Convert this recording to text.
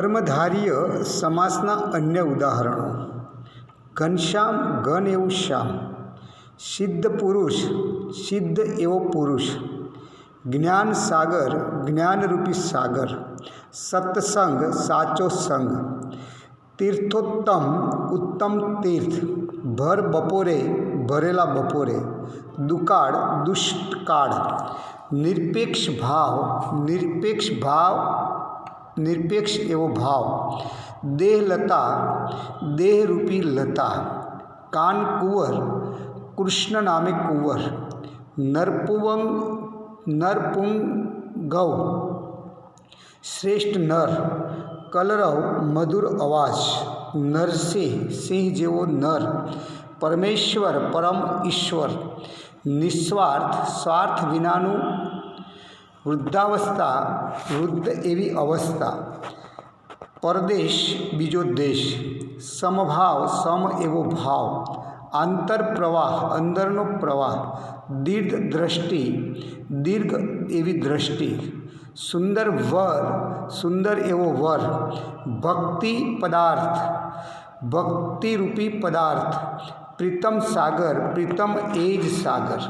કર્મધારીય સમાસના અન્ય ઉદાહરણો ઘનશ્યામ ઘન એવું શ્યામ સિદ્ધ પુરુષ સિદ્ધ એવો પુરુષ જ્ઞાન સાગર જ્ઞાનરૂપી સાગર સત્સંગ સાચો સંગ તીર્થોત્તમ ઉત્તમ તીર્થ ભર બપોરે ભરેલા બપોરે દુકાળ દુષ્ટકાળ નિરપેક્ષ ભાવ નિરપેક્ષ ભાવ निरपेक्ष एवं भाव। देहलता देह रूपी लता कान कुंवर कृष्ण नामे कुंवर, नरपुवंग नरपुंग गौ श्रेष्ठ नर, कलरव, मधुर आवाज़ नर से सिंह जेवो नर, परमेश्वर, परम ईश्वर, निस्वार्थ, स्वार्थ विनानु વૃદ્ધાવસ્થા વૃદ્ધ એવી અવસ્થા પરદેશ બીજો દેશ સમભાવ સમ એવો ભાવ આંતર પ્રવાહ અંદરનો પ્રવાહ દીર્ઘ દ્રષ્ટિ દીર્ઘ એવી દ્રષ્ટિ સુંદર વર સુંદર એવો વર ભક્તિ પદાર્થ ભક્તિરૂપી પદાર્થ પ્રીતમ સાગર પ્રીતમ એ જ સાગર